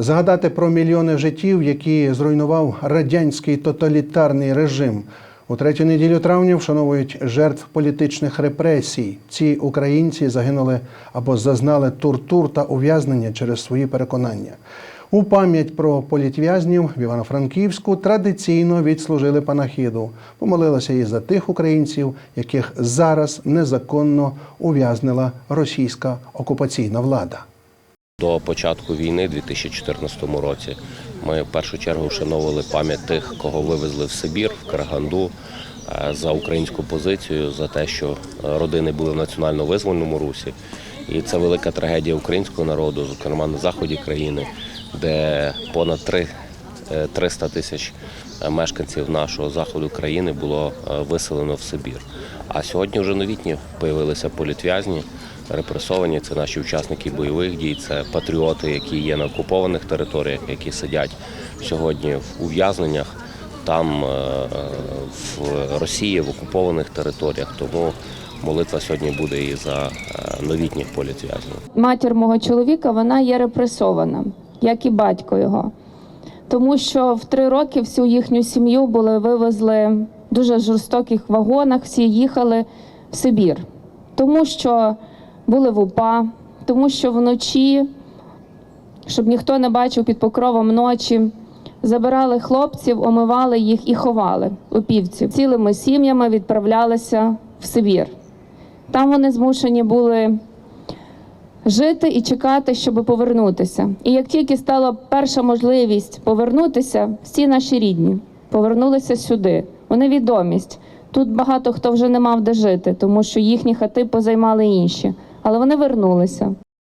Згадати про мільйони життів, які зруйнував радянський тоталітарний режим. У третю неділю травня вшановують жертв політичних репресій. Ці українці загинули або зазнали тортур та ув'язнення через свої переконання. У пам'ять про політв'язнів в Івано-Франківську традиційно відслужили панахіду. Помолилися і за тих українців, яких зараз незаконно ув'язнила російська окупаційна влада. До початку війни, у 2014 році, ми в першу чергу вшановували пам'ять тих, кого вивезли в Сибір, в Караганду е, за українську позицію, за те, що родини були в національно-визвольному русі. І це велика трагедія українського народу, зокрема на заході країни, де понад три- е, 300 тисяч мешканців нашого заходу країни було е, виселено в Сибір. А сьогодні вже новітні появилися політв'язні репресовані. Це наші учасники бойових дій, це патріоти, які є на окупованих територіях, які сидять сьогодні в ув'язненнях там е, в Росії, в окупованих територіях. Тому молитва сьогодні буде і за е, новітніх політв'язнів. матір мого чоловіка вона є репресована, як і батько його. Тому що в три роки всю їхню сім'ю були вивезли дуже жорстоких вагонах, всі їхали в Сибір. Тому що були в УПА, тому що вночі, щоб ніхто не бачив під покровом ночі, забирали хлопців, омивали їх і ховали у півці. Цілими сім'ями відправлялися в Сибір. Там вони змушені були жити і чекати, щоб повернутися. І як тільки стала перша можливість повернутися, всі наші рідні повернулися сюди. Вони відомість. Тут багато хто вже не мав де жити, тому що їхні хати позаймали інші, але вони вернулися.